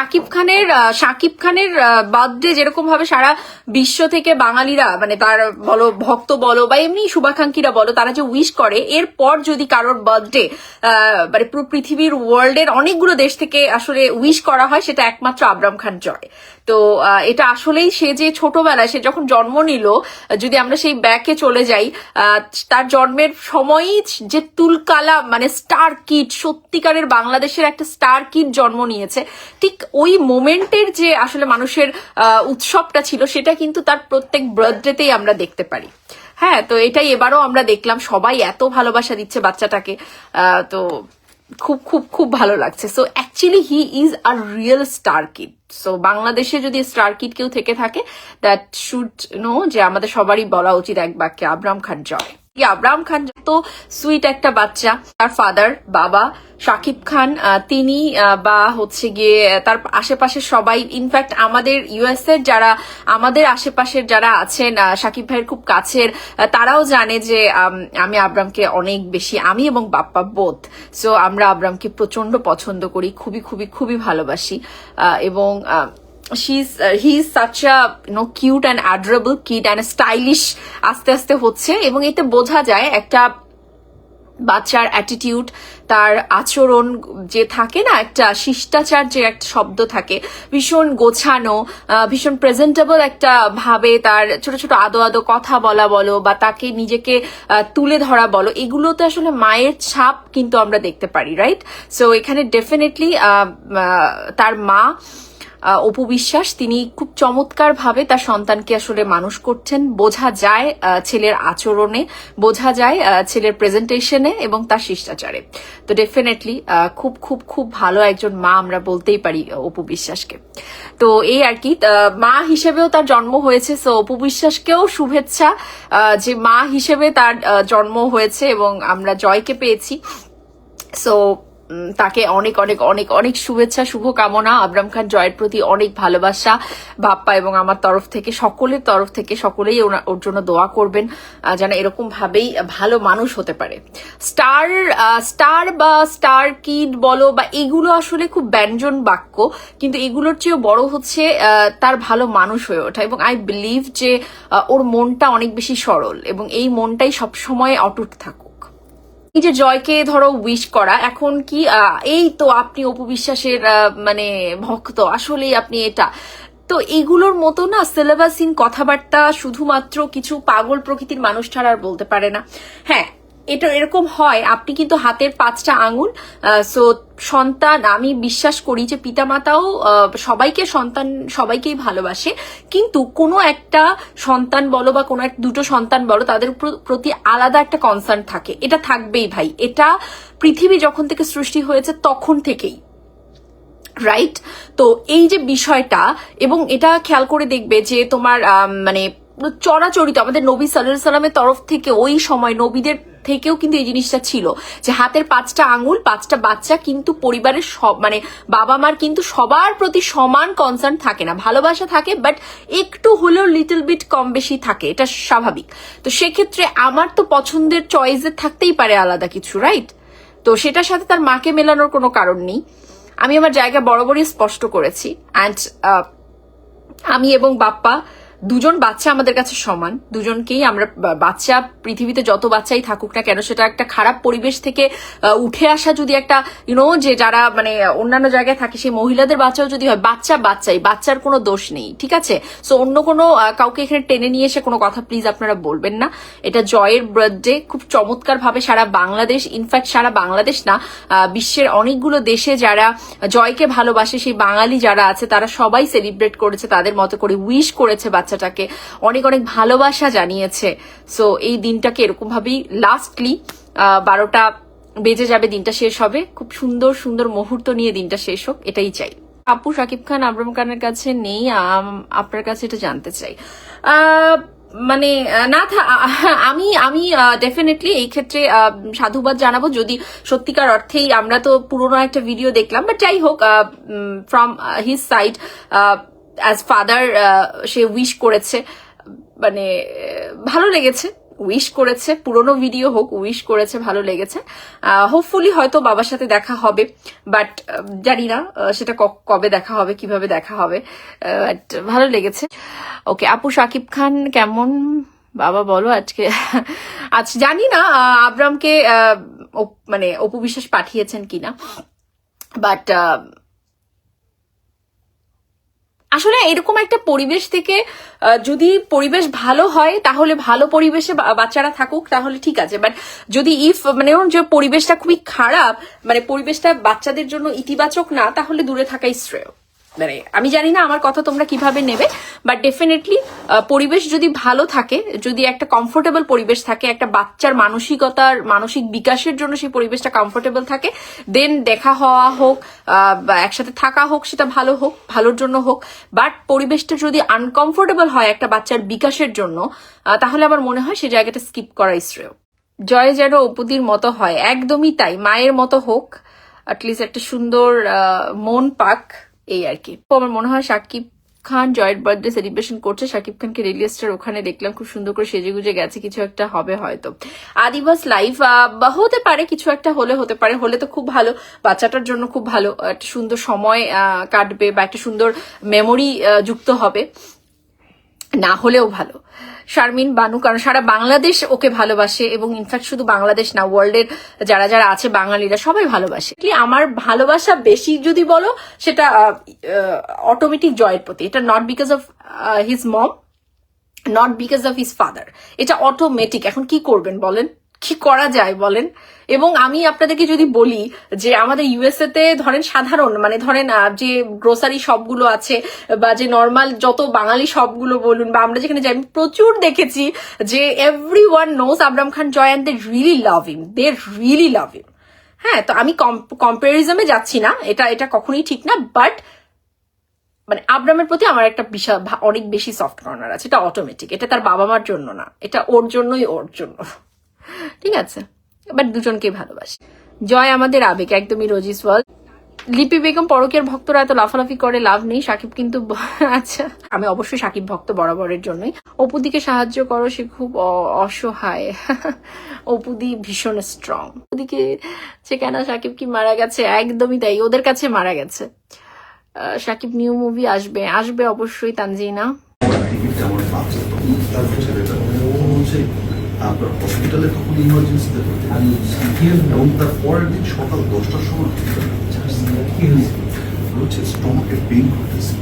শাকিব খানের শাকিব খানের বার্থডে যেরকম ভাবে সারা বিশ্ব থেকে বাঙালিরা মানে তার বলো, ভক্ত বলো, বা এমনি শুভাকাঙ্ক্ষীরা বলো, তারা যে উইশ করে, এরপর যদি কারোর বার্থডে মানে পুরো পৃথিবীর ওয়ার্ল্ডের অনেকগুলো দেশ থেকে আসলে উইশ করা হয়, সেটা একমাত্র আবরাম খান জয়। তো এটা আসলেই সে যে ছোটবেলায়, সে যখন জন্ম নিল, যদি আমরা সেই ব্যাকে চলে যাই তার জন্মের সময়ই যে তুলকালা মানে স্টার কিট সত্যিকারের বাংলাদেশের একটা স্টার কিট জন্ম নিয়েছে, ঠিক ওই মোমেন্টের যে আসলে মানুষের উৎসবটা ছিল, সেটা কিন্তু তার প্রত্যেক বার্থডেতেই আমরা দেখতে পারি। হ্যাঁ তো এটাই এবারও আমরা দেখলাম, সবাই এত ভালোবাসা দিচ্ছে বাচ্চাটাকে তো খুব খুব খুব ভালো লাগছে। So actually he is a real star kid so বাংলাদেশে যদি স্টার কিড কেউ থেকে থাকে দ্যাট শুড নো যে আমাদের সবারই বলা উচিত এক বাক্যে, আবরাম খান জয়। আবরাম খান তো সুইট একটা বাচ্চা তার ফাদার বাবা শাকিব খান তিনি বা হচ্ছে গিয়ে তার আশেপাশের সবাই ইনফ্যাক্ট আমাদের ইউএস এর যারা আমাদের আশেপাশের যারা আছেন শাকিব ভাইয়ের খুব কাছের তারাও জানে যে আম, আবরামকে অনেক বেশি আমি এবং বাপ্পা বোধ সো আমরা আবরামকে প্রচণ্ড পছন্দ করি খুবই খুবই খুবই ভালোবাসি। এবং she's uh, he is such a you know cute and adorable kid and stylish আস্তে আস্তে হচ্ছে এবং এতে বোঝা যায় একটা বাচ্চার অ্যাটিটিউড তার আচরণ যে থাকে না একটা শিষ্টাচার যে একটা শব্দ থাকে ভীষণ গোছানো ভীষণ প্রেজেন্টেবল একটা ভাবে তার ছোট ছোট আদো আদো কথা বলা বলো বা তাকে নিজেকে তুলে ধরা বলো এগুলোতে আসলে মায়ের ছাপ কিন্তু আমরা দেখতে পারি রাইট সো এখানে ডেফিনেটলি তার মা অপু বিশ্বাস তিনি খুব চমৎকার ভাবে তার সন্তানকে আসলে মানুষ করছেন। বোঝা যায় ছেলের আচরণে, বোঝা যায় ছেলের প্রেজেন্টেশনে এবং তার শিষ্টাচারে। তো ডেফিনেটলি খুব খুব খুব ভালো একজন মা আমরা বলতেই পারি অপু বিশ্বাসকে তো এই আর কি মা হিসেবেও তার জন্ম হয়েছে সো অপু বিশ্বাসকেও শুভেচ্ছা যে মা হিসেবে তার জন্ম হয়েছে এবং আমরা জয়কে পেয়েছি। সো তাকে অনেক অনেক অনেক অনেক শুভেচ্ছা, শুভকামনা। আবরাম খান জয়ের প্রতি অনেক ভালোবাসা। বাপ্পা এবং আমার তরফ থেকে, সকলের তরফ থেকে সকলেই ওর জন্য দোয়া করবেন যেন এরকম ভাবেই ভালো মানুষ হতে পারে। স্টার স্টার বা স্টার কিড বলো বা এগুলো আসলে খুব ব্যঞ্জন বাক্য, কিন্তু এগুলোর চেয়েও বড় হচ্ছে তার ভালো মানুষ হয়ে ওঠা। এবং আই বিলিভ যে ওর মনটা অনেক বেশি সরল এবং এই মনটাই সবসময় অটুট থাকুক। এই যে জয়কে ধরো উইশ করা, এখন কি এই তো আপনি অপবিশ্বাসের মানে ভক্ত, আসলেই আপনি এটা। তো এগুলোর মতো না সিলেবাসহীন কথাবার্তা শুধুমাত্র কিছু পাগল প্রকৃতির মানুষ ছাড়া আর বলতে পারে না। হ্যাঁ এটা এরকম হয়, আপনি কিন্তু হাতের পাঁচটা আঙুল সো সন্তান, আমি বিশ্বাস করি যে পিতামাতাও সবাইকে সন্তান, সবাইকেই ভালোবাসে, কিন্তু কোনো একটা সন্তান বলো বা কোনো এক, দুটো সন্তান বলো, তাদের প্র- প্রতি আলাদা একটা কনসার্ন থাকে। এটা থাকবেই ভাই। এটা পৃথিবী যখন থেকে সৃষ্টি হয়েছে তখন থেকেই। রাইট তো এই যে বিষয়টা, এবং এটা খেয়াল করে দেখবে যে তোমার মানে চরাচরিত, আমাদের নবী সাল্লাহ সাল্লামের তরফ থেকে ওই সময় নবীদের থেকেও কিন্তু এই জিনিসটা ছিল যে হাতের পাঁচটা আঙুল, পাঁচটা বাচ্চা কিন্তু পরিবারের সব মানে বাবা মার কিন্তু সবার প্রতি সমান কনসার্ন থাকে না। ভালোবাসা থাকে বাট একটু হলেও লিটল বিট কম বেশি থাকে, এটা স্বাভাবিক। তো সেক্ষেত্রে আমার তো পছন্দের চয়েসে থাকতেই পারে আলাদা কিছু রাইট তো সেটার সাথে তার মাকে মেলানোর কোনো কারণ নেই। আমি আমার জায়গা বরাবরই স্পষ্ট করেছি। অ্যান্ড আমি এবং বাপ্পা দুজন বাচ্চা আমাদের কাছে সমান। দুজনকেই আমরা বাচ্চা, পৃথিবীতে যত বাচ্চাই থাকুক না কেন, সেটা একটা খারাপ পরিবেশ থেকে উঠে আসা যদি একটা ইউনো যে যারা মানে অন্যান্য জায়গায় থাকে, সেই মহিলাদের বাচ্চাও যদি হয়, বাচ্চা বাচ্চাই, বাচ্চার কোনো দোষ নেই, ঠিক আছে? সো অন্য কোনো কাউকে এখানে টেনে নিয়ে এসে কোনো কথা প্লিজ আপনারা বলবেন না। এটা জয়ের বার্থডে খুব চমৎকার ভাবে সারা বাংলাদেশ ইনফ্যাক্ট সারা বাংলাদেশ না বিশ্বের অনেকগুলো দেশে যারা জয়কে ভালোবাসে, সেই বাঙালি যারা আছে, তারা সবাই সেলিব্রেট করেছে, তাদের মতো করে উইশ করেছে বাচ্চাটাকে অনেক অনেক ভালোবাসা জানিয়েছে। সো এই দিনটাকে এরকম ভাবেই লাস্টলি বারোটা বেজে যাবে, দিনটা শেষ হবে। খুব সুন্দর সুন্দর মুহূর্ত নিয়ে দিনটা শেষ হোক, এটাই চাই। আপু, শাকিব খান, আবরাম খানের কাছে নেই আপনার কাছে এটা জানতে চাই। মানে না আমি আমি ডেফিনেটলি এই ক্ষেত্রে সাধুবাদ জানাব। যদি সত্যিকার অর্থেই আমরা তো পুরোনো একটা ভিডিও দেখলাম বাট যাই হোক from his side as father say wish করেছে মানে ভালো লেগেছে উইশ করেছে, পুরোনো ভিডিও হোক উইশ করেছে, ভালো লেগেছে। হোপফুলি হয়তো বাবার সাথে দেখা হবে বাট জানি না সেটা কবে দেখা হবে, কীভাবে দেখা হবে বাট ভালো লেগেছে। ওকে আপু শাকিব খান, কেমন? বাবা, বলো আজকে। আচ্ছা জানি না আবরামকে মানে অপু বিশ্বাস পাঠিয়েছেন কিনা বাট আসলে এরকম একটা পরিবেশ থেকে যদি পরিবেশ ভালো হয়, তাহলে ভালো পরিবেশে বাচ্চারা থাকুক, তাহলে ঠিক আছে। বাট যদি ইফ মানে যে পরিবেশটা খুবই খারাপ মানে পরিবেশটা বাচ্চাদের জন্য ইতিবাচক না, তাহলে দূরে থাকাই শ্রেয়। মানে আমি জানি না আমার কথা তোমরা কীভাবে নেবে বাট ডেফিনেটলি পরিবেশ যদি ভালো থাকে, যদি একটা কমফোর্টেবল পরিবেশ থাকে, একটা বাচ্চার মানসিকতার, মানসিক বিকাশের জন্য সেই পরিবেশটা কমফোর্টেবল থাকে দেন দেখা হওয়া হোক একসাথে থাকা হোক, সেটা ভালো হোক, ভালোর জন্য হোক বাট পরিবেশটা যদি আনকমফোর্টেবল হয় একটা বাচ্চার বিকাশের জন্য তাহলে আমার মনে হয় সে জায়গাটা স্কিপ করাই শ্রেয়। জয় যেন অপুদির মতো হয়, একদমই তাই, মায়ের মতো হোক অ্যাটলিস্ট একটা সুন্দর মন পাক এই আর কি। তো আমার মনে হয় Shakib Khan joint birthday celebration করছে। সাকিব খানকে রেলিয়াস্টার স্টার ওখানে দেখলাম খুব সুন্দর করে সেজে গুজে গেছে। কিছু একটা হবে হয়তো। আদিবাস লাইফ হতে পারে, কিছু একটা হলে হতে পারে। হলে তো খুব ভালো, বাচ্চাটার জন্য খুব ভালো, একটা সুন্দর সময় কাটবে বা একটা সুন্দর মেমোরি যুক্ত হবে। না হলেও ভালো। শারমিন, বানু, কারণ সারা বাংলাদেশ ওকে ভালোবাসে এবং ইনফ্যাক্ট শুধু বাংলাদেশ না ওয়ার্ল্ডের যারা যারা আছে, বাঙালিরা সবাই ভালোবাসে। আমার ভালোবাসা বেশি যদি বলো, সেটা অটোমেটিক জয়ের প্রতি। এটা not because of his mom not because of his father এটা অটোমেটিক এখন কি করবেন বলেন? কি করা যায় বলেন? এবং আমি আপনাদেরকে যদি বলি যে আমাদের ইউএসএ তে ধরেন সাধারণ মানে ধরেন যে গ্রোসারি শপগুলো আছে বা যে নর্মাল যত বাঙালি শপগুলো বলুন বা আমরা যেখানে যাই, আমি প্রচুর দেখেছি যে everyone knows Abram Khan Joy and they really love him they really love him হ্যাঁ তো আমি কম্পারিজমে যাচ্ছি না, এটা এটা কখনোই ঠিক না বাট মানে আব্রামের প্রতি আমার একটা বিশাল অনেক বেশি সফট কর্নার আছে, এটা অটোমেটিক এটা তার বাবা মার জন্য না, এটা ওর জন্যই ওর জন্য। ঠিক আছে? বাট দুজনকে ভালোবাসি। জয় আমাদের আবেগ, একদমই রোজিস ওয়াল লিপি বেগম পরকের ভক্তরা এত লাফালাফি করে লাভ নেই, সাকিব কিন্তু আচ্ছা। আমি অবশ্যই সাকিব ভক্ত বরাবরের জন্যই। অপুদিকে সাহায্য করো, সে খুব অসহায়। অপুদি ভীষণ স্ট্রং ওদিকে সে কেন সাকিব কি মারা গেছে? একদমই তাই, ওদের কাছে মারা গেছে। সাকিব নিউ মুভি আসবে। আসবে অবশ্যই তানজিনা। আপনার হসপিটালে তখন ইমার্জেন্সিতে এবং তার পরের দিন সকাল দশটার সময় হচ্ছে স্টমাকে পেইন করতেছে